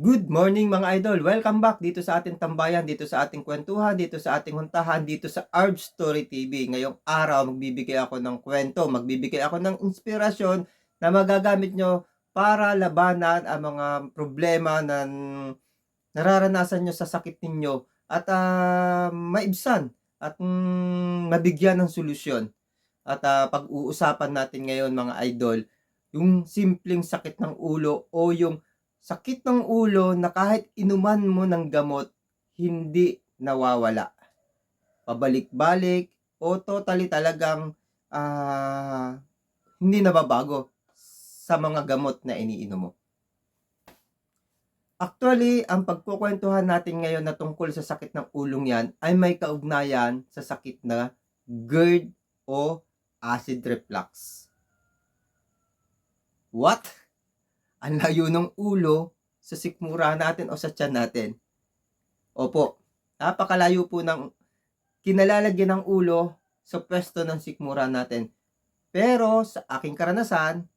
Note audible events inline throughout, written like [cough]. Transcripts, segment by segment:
Good morning mga idol! Welcome back dito sa ating tambayan, dito sa ating kwentuhan, dito sa ating huntahan, dito sa Arb Story TV. Ngayong araw, magbibigay ako ng kwento, magbibigay ako ng inspirasyon na magagamit nyo para labanan ang mga problema na nararanasan nyo sa sakit ninyo at ah, maibsan at mm, mabigyan ng solusyon. At ah, pag-uusapan natin ngayon mga idol, yung simpleng sakit ng ulo o yung sakit ng ulo na kahit inuman mo ng gamot, hindi nawawala. Pabalik-balik o totally talagang ah, hindi nababago sa mga gamot na iniinom mo. Actually, ang pagkukwentuhan natin ngayon na tungkol sa sakit ng ulong yan ay may kaugnayan sa sakit na GERD o acid reflux. What? Ang layo ng ulo sa sikmura natin o sa tiyan natin. Opo, napakalayo po ng kinalalagyan ng ulo sa pwesto ng sikmura natin. Pero sa aking karanasan,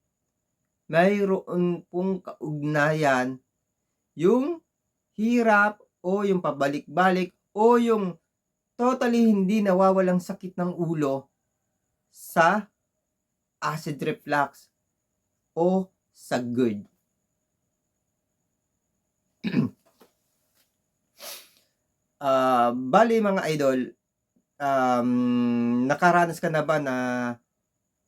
mayroon pong kaugnayan yung hirap o yung pabalik-balik o yung totally hindi nawawalang sakit ng ulo sa acid reflux o sa GERD. Ah, bali mga idol, um, nakaranas ka na ba na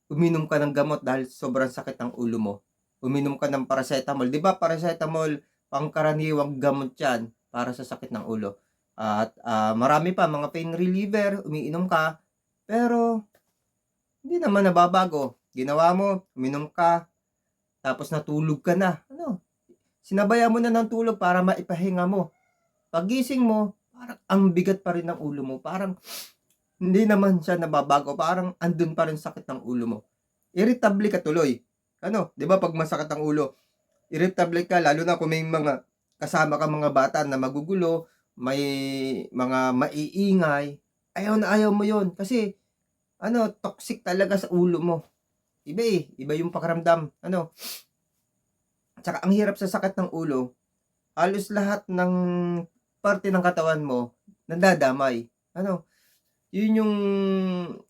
uminom ka ng gamot dahil sobrang sakit ng ulo mo? Uminom ka ng paracetamol. 'Di ba paracetamol pangkaraniwang gamot 'yan para sa sakit ng ulo. At ah, marami pa mga pain reliever, umiinom ka, pero hindi naman nababago. Ginawa mo, uminom ka, tapos natulog ka na. Ano? Sinabayan mo na ng tulog para maipahinga mo. Pagising mo, parang ang bigat pa rin ng ulo mo. Parang hindi naman siya nababago. Parang andun pa rin sakit ng ulo mo. Irritable ka tuloy. Ano? 'Di ba pag masakit ang ulo, irritable ka lalo na kung may mga kasama ka mga bata na magugulo, may mga maiingay. Ayaw na ayaw mo 'yon kasi ano, toxic talaga sa ulo mo. Iba eh, iba yung pakiramdam. Ano? Tsaka ang hirap sa sakit ng ulo, halos lahat ng parte ng katawan mo nadadamay. Ano? Yun yung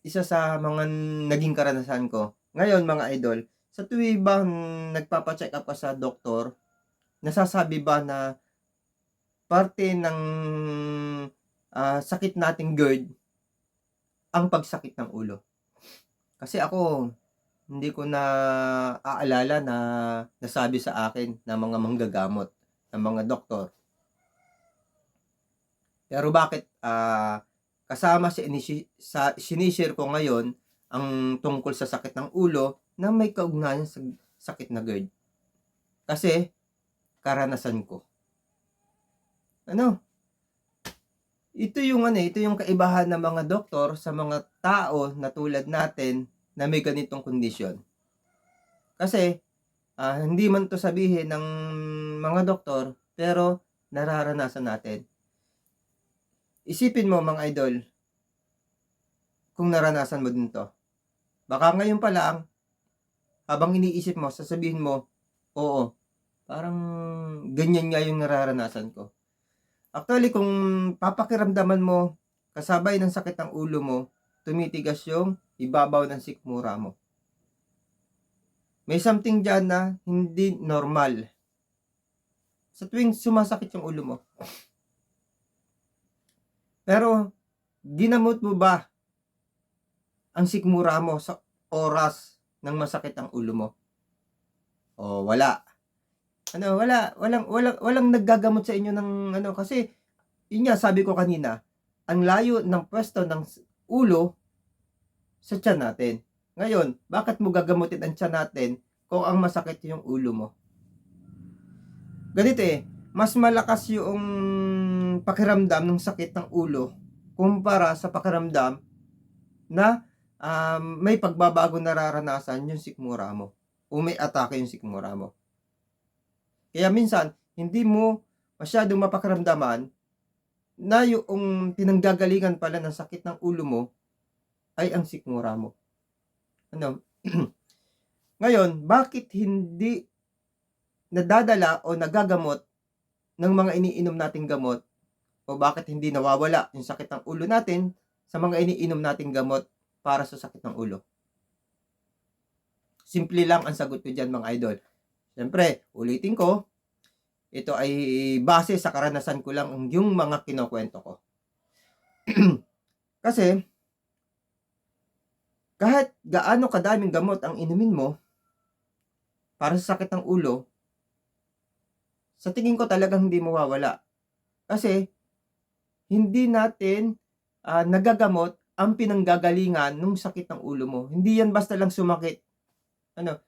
isa sa mga naging karanasan ko. Ngayon mga idol, sa tuwi ba nagpapa-check up ka sa doktor, nasasabi ba na parte ng ah, sakit nating GERD ang pagsakit ng ulo? Kasi ako, hindi ko na aalala na nasabi sa akin ng mga manggagamot, ng mga doktor. Pero bakit ah, kasama sa, inisi- sa sinishare ko ngayon ang tungkol sa sakit ng ulo na may kaugnayan sa sakit na GERD? Kasi karanasan ko. Ano? Ito yung ano, ito yung kaibahan ng mga doktor sa mga tao na tulad natin na may ganitong kondisyon. Kasi ah, hindi man to sabihin ng mga doktor, pero nararanasan natin. Isipin mo mga idol, kung naranasan mo din to. Baka ngayon pa lang, habang iniisip mo, sasabihin mo, oo, parang ganyan nga yung nararanasan ko. Actually, kung papakiramdaman mo, kasabay ng sakit ng ulo mo, tumitigas yung ibabaw ng sikmura mo. May something dyan na hindi normal. Sa tuwing sumasakit yung ulo mo. Pero, ginamot mo ba ang sikmura mo sa oras ng masakit ang ulo mo? O, wala. Ano, wala, walang, walang, walang naggagamot sa inyo ng, ano, kasi, yun nga, sabi ko kanina, ang layo ng pwesto ng ulo sa tiyan natin. Ngayon, bakit mo gagamutin ang tiyan natin kung ang masakit yung ulo mo? Ganito eh, mas malakas yung pakiramdam ng sakit ng ulo kumpara sa pakiramdam na um, may pagbabago nararanasan yung sikmura mo o may atake yung sikmura mo. Kaya minsan, hindi mo masyadong mapakiramdaman na yung pinanggagalingan pala ng sakit ng ulo mo ay ang sikmura mo. Ano? [clears throat] Ngayon, bakit hindi nadadala o nagagamot ng mga iniinom nating gamot o bakit hindi nawawala yung sakit ng ulo natin sa mga iniinom nating gamot para sa sakit ng ulo? Simple lang ang sagot ko dyan mga idol. Siyempre, ulitin ko, ito ay base sa karanasan ko lang yung mga kinukwento ko. [clears throat] Kasi, kahit gaano kadaming gamot ang inumin mo para sa sakit ng ulo, sa tingin ko talagang hindi mawawala. Kasi, hindi natin ah, nagagamot ang pinanggagalingan ng sakit ng ulo mo. Hindi yan basta lang sumakit. Ano,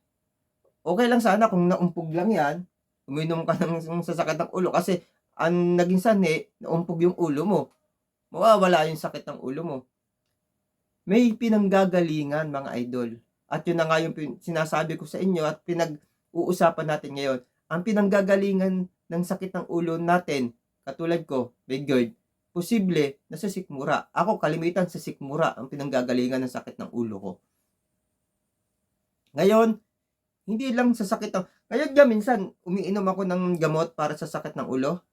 okay lang sana kung naumpog lang yan, uminom ka ng sasakit ng ulo kasi ang naging sanhi, naumpog yung ulo mo. Mawawala yung sakit ng ulo mo. May pinanggagalingan mga idol. At yun na nga yung sinasabi ko sa inyo at pinag-uusapan natin ngayon. Ang pinanggagalingan ng sakit ng ulo natin, katulad ko, Big Good, posible na sa sikmura. Ako, kalimitan sa sikmura ang pinanggagalingan ng sakit ng ulo ko. Ngayon, hindi lang sa sakit ng... Ngayon nga minsan, umiinom ako ng gamot para sa sakit ng ulo.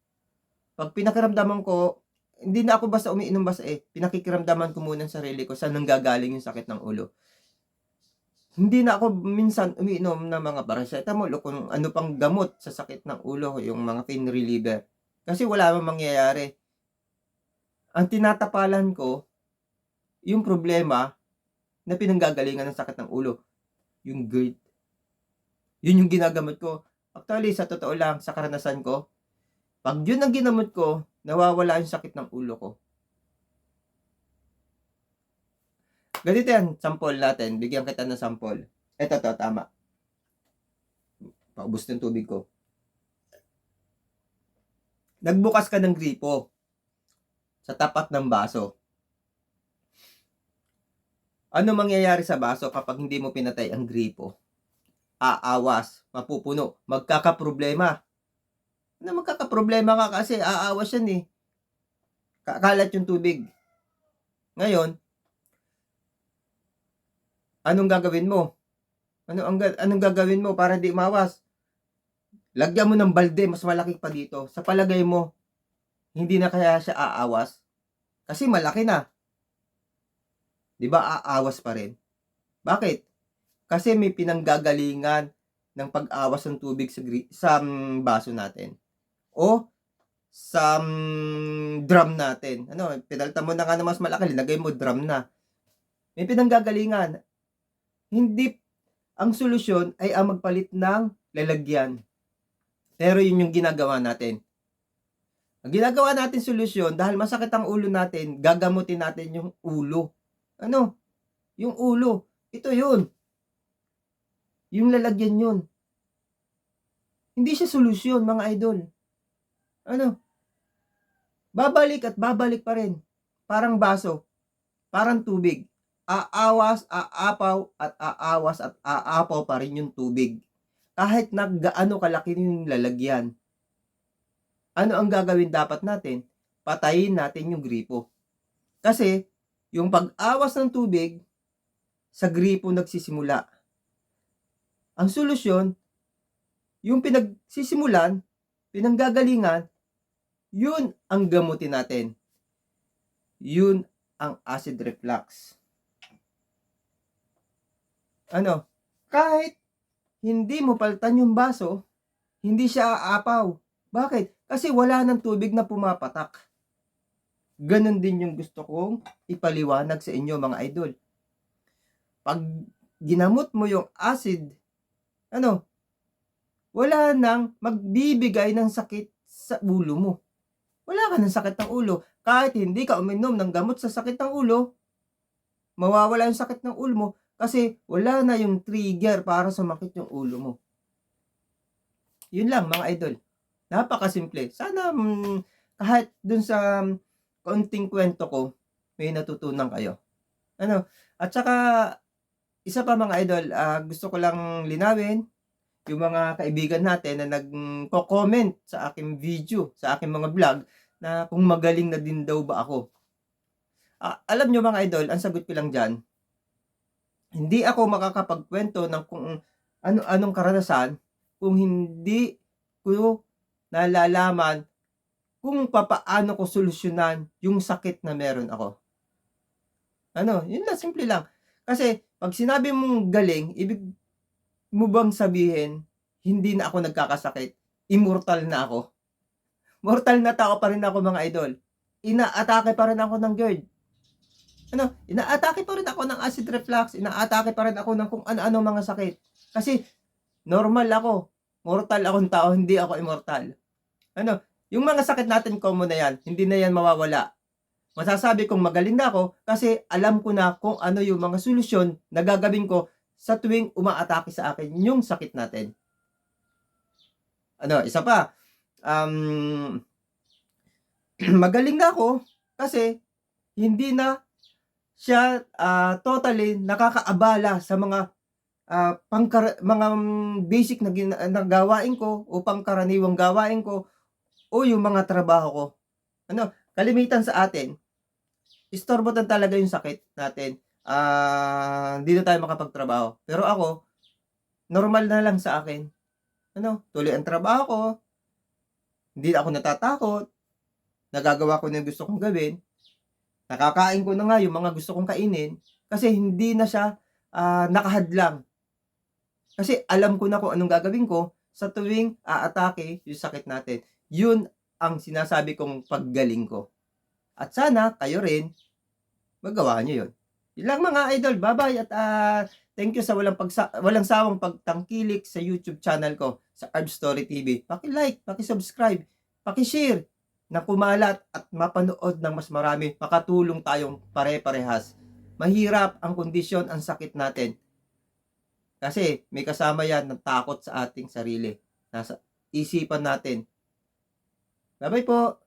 Pag pinakiramdaman ko, hindi na ako basta umiinom basta eh. Pinakikiramdaman ko muna ang sarili ko saan nanggagaling yung sakit ng ulo. Hindi na ako minsan umiinom ng mga paracetamol o kung ano pang gamot sa sakit ng ulo, yung mga pain reliever. Kasi wala mang mangyayari. Ang tinatapalan ko, yung problema na pinanggagalingan ng sakit ng ulo, yung GERD. Yun yung ginagamot ko. Actually, sa totoo lang, sa karanasan ko, pag yun ang ginamot ko, nawawala yung sakit ng ulo ko. Ganito yan, sample natin. Bigyan kita ng sample. Eto to, tama. Paubos ng tubig ko. Nagbukas ka ng gripo sa tapat ng baso. Ano mangyayari sa baso kapag hindi mo pinatay ang gripo? Aawas, mapupuno, magkakaproblema. Ano magkakaproblema ka kasi aawas yan eh. Kakalat yung tubig. Ngayon, anong gagawin mo? Ano ang anong gagawin mo para di mawas? Lagyan mo ng balde, mas malaki pa dito. Sa palagay mo, hindi na kaya siya aawas? Kasi malaki na. 'Di ba aawas pa rin? Bakit? Kasi may pinanggagalingan ng pag-awas ng tubig sa, sa mm, baso natin. O sa mm, drum natin. Ano, pinalta mo na nga na mas malaki, linagay mo drum na. May pinanggagalingan. Hindi, ang solusyon ay ang magpalit ng lalagyan. Pero yun yung ginagawa natin. Ang ginagawa natin solusyon, dahil masakit ang ulo natin, gagamutin natin yung ulo. Ano? Yung ulo. Ito yun. Yung lalagyan yun. Hindi siya solusyon, mga idol. Ano? Babalik at babalik pa rin. Parang baso. Parang tubig. Aawas, aapaw, at aawas at aapaw pa rin yung tubig. Kahit na gaano kalaki yung lalagyan. Ano ang gagawin dapat natin? Patayin natin yung gripo. Kasi, yung pag-awas ng tubig, sa gripo nagsisimula. Ang solusyon, yung pinagsisimulan, pinanggagalingan, yun ang gamutin natin. Yun ang acid reflux. Ano? Kahit hindi mo paltan yung baso, hindi siya aapaw. Bakit? Kasi wala ng tubig na pumapatak. Ganon din yung gusto kong ipaliwanag sa inyo mga idol. Pag ginamot mo yung acid, ano, wala nang magbibigay ng sakit sa ulo mo. Wala ka ng sakit ng ulo. Kahit hindi ka uminom ng gamot sa sakit ng ulo, mawawala yung sakit ng ulo mo kasi wala na yung trigger para sumakit yung ulo mo. Yun lang mga idol. Napakasimple. Sana mm, kahit dun sa mm, kaunting kwento ko, may natutunan kayo. Ano? At saka, isa pa mga idol, ah, gusto ko lang linawin yung mga kaibigan natin na nagko-comment sa aking video, sa aking mga vlog, na kung magaling na din daw ba ako. Ah, alam nyo mga idol, ang sagot ko lang dyan, hindi ako makakapagkwento ng kung ano-anong karanasan kung hindi ko nalalaman kung papaano ko solusyonan yung sakit na meron ako. Ano, yun lang, simple lang. Kasi, pag sinabi mong galing, ibig mo bang sabihin, hindi na ako nagkakasakit, immortal na ako. [laughs] Mortal na tao pa rin ako mga idol. Inaatake pa rin ako ng GERD. Ano, inaatake pa rin ako ng acid reflux, inaatake pa rin ako ng kung ano-ano mga sakit. Kasi, normal ako. Mortal akong tao, hindi ako immortal. Ano, yung mga sakit natin common na yan, hindi na yan mawawala. Masasabi kong magaling na ako kasi alam ko na kung ano yung mga solusyon na gagawin ko sa tuwing umaatake sa akin yung sakit natin. Ano, isa pa, um, [clears throat] magaling na ako kasi hindi na siya ah, totally nakakaabala sa mga ah, pangkara- mga basic na, gina- na gawain ko o pangkaraniwang gawain ko o yung mga trabaho ko. Ano, kalimitan sa atin, istorbo na talaga yung sakit natin. Ah, hindi na tayo makapagtrabaho. Pero ako, normal na lang sa akin. Ano, tuloy ang trabaho ko. Hindi ako natatakot. Nagagawa ko na yung gusto kong gawin. Nakakain ko na nga yung mga gusto kong kainin kasi hindi na siya ah, nakahadlang. Kasi alam ko na kung anong gagawin ko sa tuwing aatake yung sakit natin. Yun ang sinasabi kong paggaling ko. At sana kayo rin magawa nyo yun. Yun lang mga idol. Bye-bye at ah, thank you sa walang, pagsa- walang sawang pagtangkilik sa YouTube channel ko sa Arb Story TV. Paki-like, paki-subscribe, paki-share na kumalat at mapanood ng mas marami. Makatulong tayong pare-parehas. Mahirap ang kondisyon, ang sakit natin. Kasi may kasama yan ng takot sa ating sarili. Nasa isipan natin. Bye-bye po.